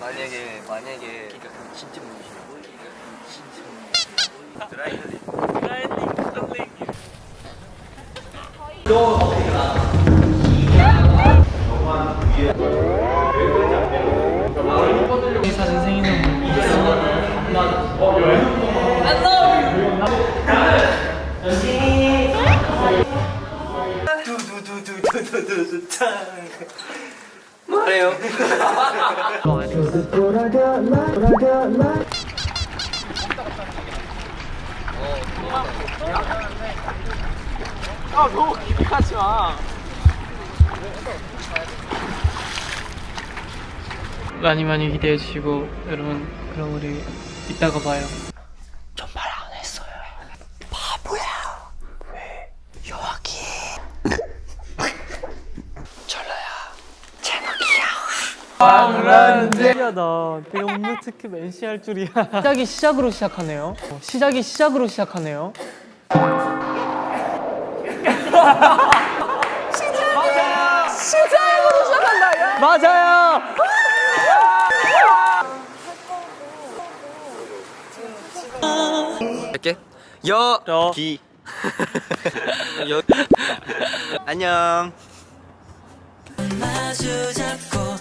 만약에 만약에 진짜 문이시고 진짜 드라이브 사진 생일선물 두두두두두두두 짱 말해요? 많이 많이 기대해 주시고 여러분 그럼 우리 이따가 봐요 신기하다. 되게 업무 특히 맨시 할 줄이야. 시작이 시작으로 시작하네요. 어, 시작이 시작으로 시작하네요. 시작으로 시작한다. 맞아요. 할게 여 저. 기 여 안녕 마주 잡고